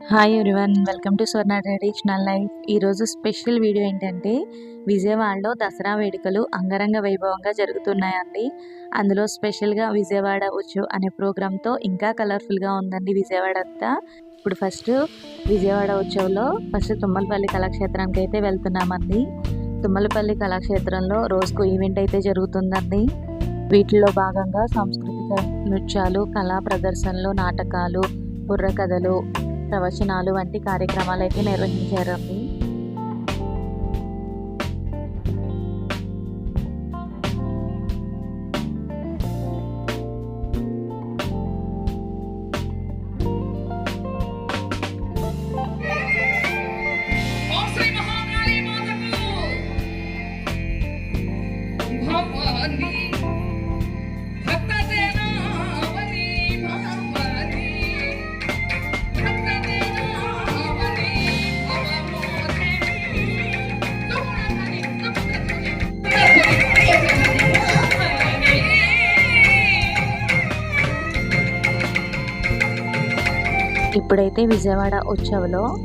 Hi everyone welcome to Swarna traditional life ఈరోజు special video ఏంటంటే విజయవాడలో దసరా వేడుకలు అంగరంగ వైభవంగా జరుగుతున్నాయండి. అందులో స్పెషల్గా విజయవాడ వచ్చు అనే ప్రోగ్రాంతో ఇంకా కలర్ఫుల్గా ఉందండి విజయవాడ అంతా. ఇప్పుడు ఫస్ట్ విజయవాడ ఉత్సవంలో ఫస్ట్ తుమ్మలపల్లి కళాక్షేత్రానికి అయితే వెళ్తున్నామండి. తుమ్మలపల్లి కళాక్షేత్రంలో రోజుకు ఈవెంట్ అయితే జరుగుతుందండి. వీటిలో భాగంగా సాంస్కృతిక నృత్యాలు కళా ప్రదర్శనలు నాటకాలు బుర్రకథలు ప్రవచనాలు వంటి కార్యక్రమాలు అయితే నిర్వహించారండి. ఇప్పుడైతే విజయవాడ ఉత్సవంలో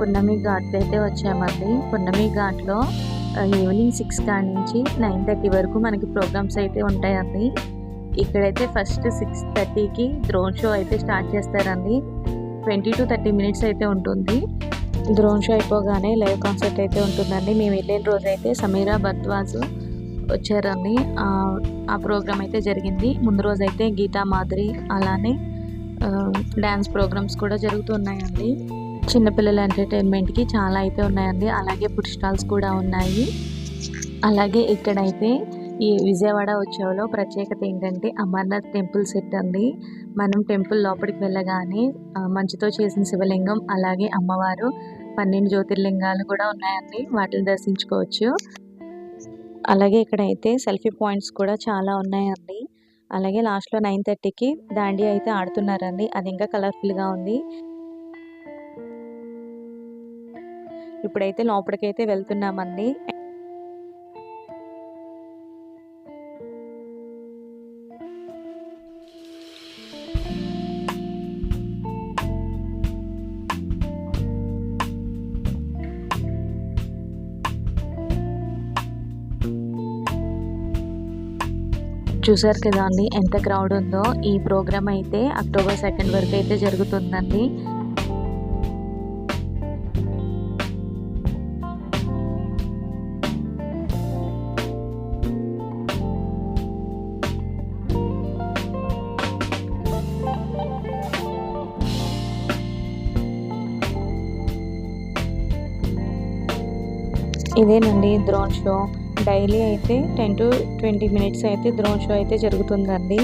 పున్నమి ఘాట్లో అయితే వచ్చామండి. పున్నమి ఘాట్లో ఈవినింగ్ సిక్స్ కాడి నుంచి నైన్ థర్టీ వరకు మనకి ప్రోగ్రామ్స్ అయితే ఉంటాయండి. ఇక్కడైతే ఫస్ట్ సిక్స్ థర్టీకి డ్రోన్ షో అయితే స్టార్ట్ చేస్తారండి. ట్వంటీ టు థర్టీ మినిట్స్ అయితే ఉంటుంది. డ్రోన్ షో అయిపోగానే లైవ్ కాన్సర్ట్ అయితే ఉంటుందండి. మేము వెళ్ళిన రోజు అయితే సమీరా భద్వాజ్ వచ్చారండి. ఆ- ఆ ప్రోగ్రామ్ అయితే జరిగింది. ముందు రోజు అయితే గీతా మాధురి అలానే డ్యాన్స్ ప్రోగ్రామ్స్ కూడా జరుగుతున్నాయండి. చిన్నపిల్లల ఎంటర్టైన్మెంట్కి చాలా అయితే ఉన్నాయండి. అలాగే ఫుడ్ స్టాల్స్ కూడా ఉన్నాయి. అలాగే ఇక్కడైతే ఈ విజయవాడ ఉత్సవంలో ప్రత్యేకత ఏంటంటే అమర్నాథ్ టెంపుల్ సెట్ అండి. మనం టెంపుల్ లోపలికి వెళ్ళగానే మంచుతో చేసిన శివలింగం అలాగే అమ్మవారు పన్నెండు జ్యోతిర్లింగాలు కూడా ఉన్నాయండి. వాటిని దర్శించుకోవచ్చు. అలాగే ఇక్కడైతే సెల్ఫీ పాయింట్స్ కూడా చాలా ఉన్నాయండి. అలాగే లాస్ట్లో నైన్ థర్టీకి దాండి అయితే ఆడుతున్నారండి. అది ఇంకా కలర్ఫుల్గా ఉంది. ఇప్పుడైతే లోపలికైతే వెళ్తున్నామండి. చూసారు కదా అండి ఎంత క్రౌడ్ ఉందో. ఈ ప్రోగ్రామ్ అయితే అక్టోబర్ సెకండ్ వరకు అయితే జరుగుతుందండి. ఇదేనండి డ్రోన్ షో డైలీ అయితే టెన్ టు ట్వంటీ మినిట్స్ అయితే ద్రోణ్ షో అయితే జరుగుతుందండి.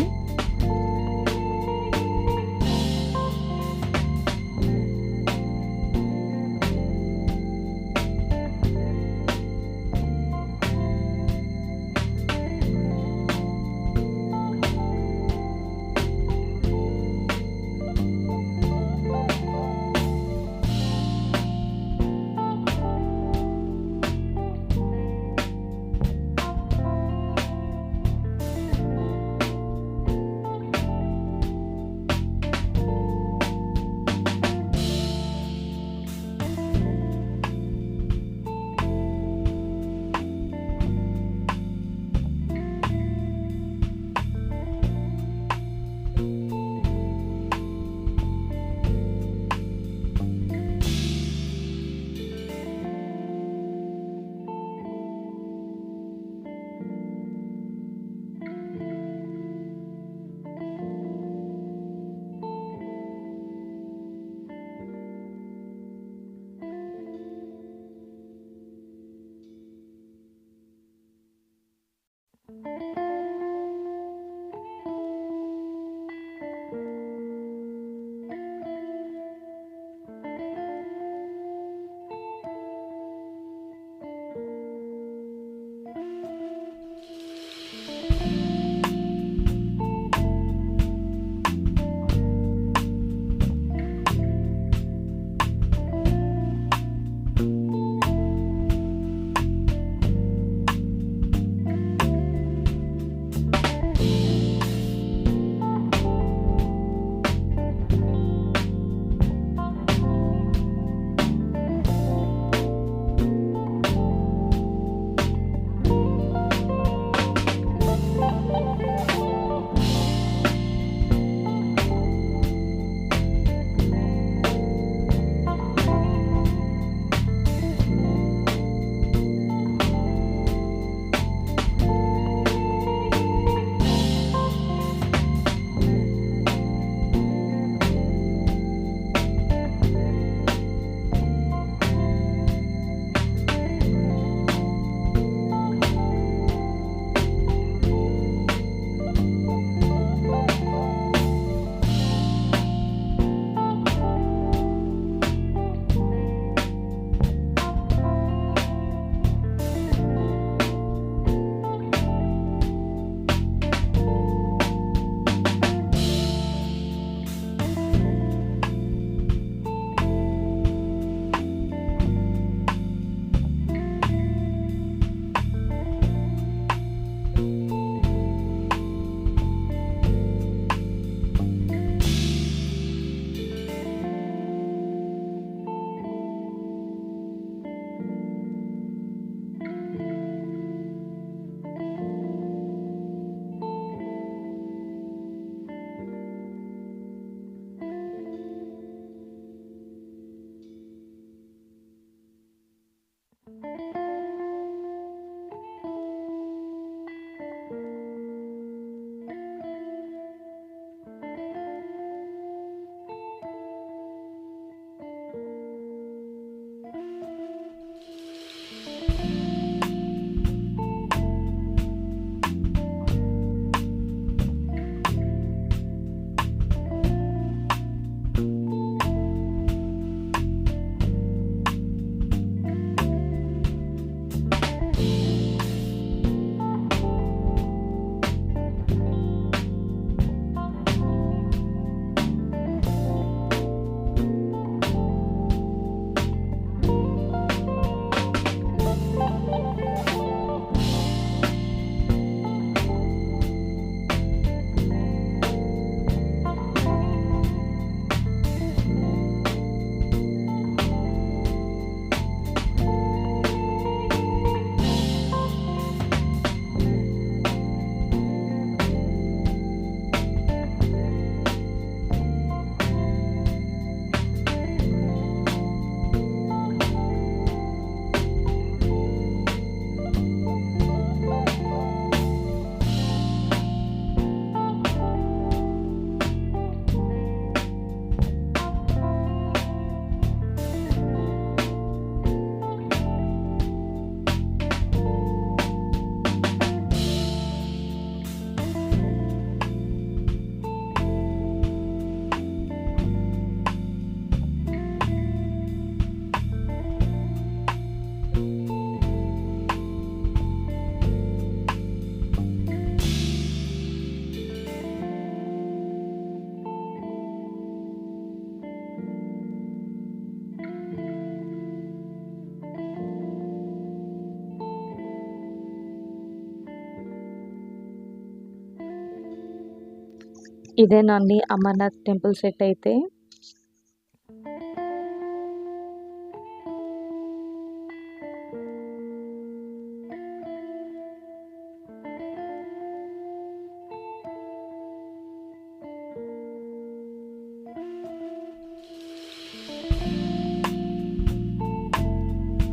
ఇదేనండి అమర్నాథ్ టెంపుల్ సెట్ అయితే.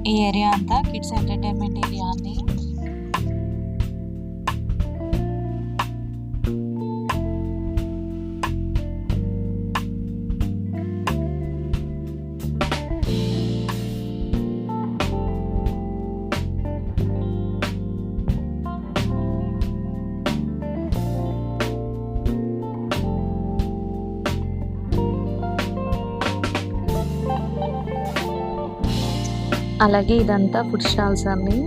ఈ ఏరియా అంతా కిడ్స్ ఎంటర్టైన్మెంట్ ఏరియా అండి. అలాగే ఇదంతా ఫుడ్ స్టాల్స్ అండి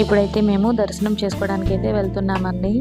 ఇప్పుడైతే మేము దర్శనం చేసుకోవడానికి అయితే వెళ్తున్నామండి.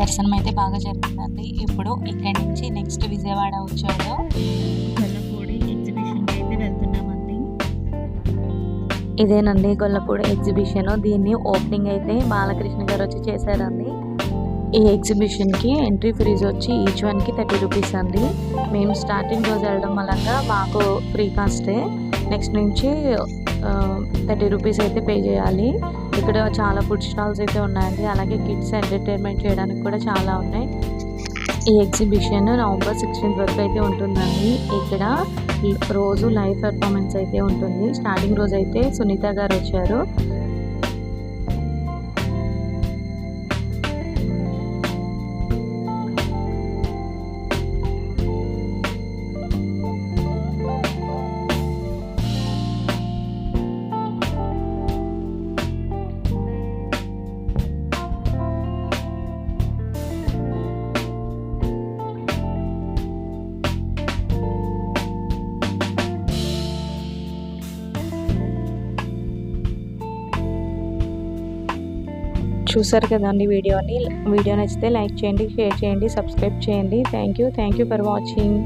దర్శనం అయితే బాగా జరిగిందండి ఇప్పుడు ఇక్కడి నుంచి నెక్స్ట్ విజయవాడ ఉత్సవంలో జల్లపూడి ఎగ్జిబిషన్కి అయితే వెళ్తున్నాం ఇదేనండి గొల్లపూడి ఎగ్జిబిషన్ దీన్ని ఓపెనింగ్ అయితే బాలకృష్ణ గారు వచ్చి చేశారండి. ఈ ఎగ్జిబిషన్కి ఎంట్రీ ఫీజు వచ్చి ఈచ్ వన్కి థర్టీ రూపీస్ అండి. మేము స్టార్టింగ్ రోజు వెళ్ళడం వల్ల మాకు ఫ్రీ కాస్టే నెక్స్ట్ నుంచి థర్టీ రూపీస్ అయితే పే చేయాలి. ఇక్కడ చాలా ఫుడ్ స్టాల్స్ అయితే ఉన్నాయండి. అలాగే కిడ్స్ ఎంటర్టైన్మెంట్ చేయడానికి కూడా చాలా ఉన్నాయి. ఈ ఎగ్జిబిషన్ నవంబర్ సిక్స్టీన్త్ వరకు అయితే ఉంటుందండి. ఇక్కడ రోజు లైవ్ పెర్ఫార్మెన్స్ అయితే ఉంటుంది. స్టార్టింగ్ రోజు అయితే సునీత గారు వచ్చారు. చూసారు కదండి వీడియోని. వీడియో నచ్చితే లైక్ చేయండి షేర్ చేయండి సబ్స్క్రైబ్ చేయండి. Thank you thank you for watching.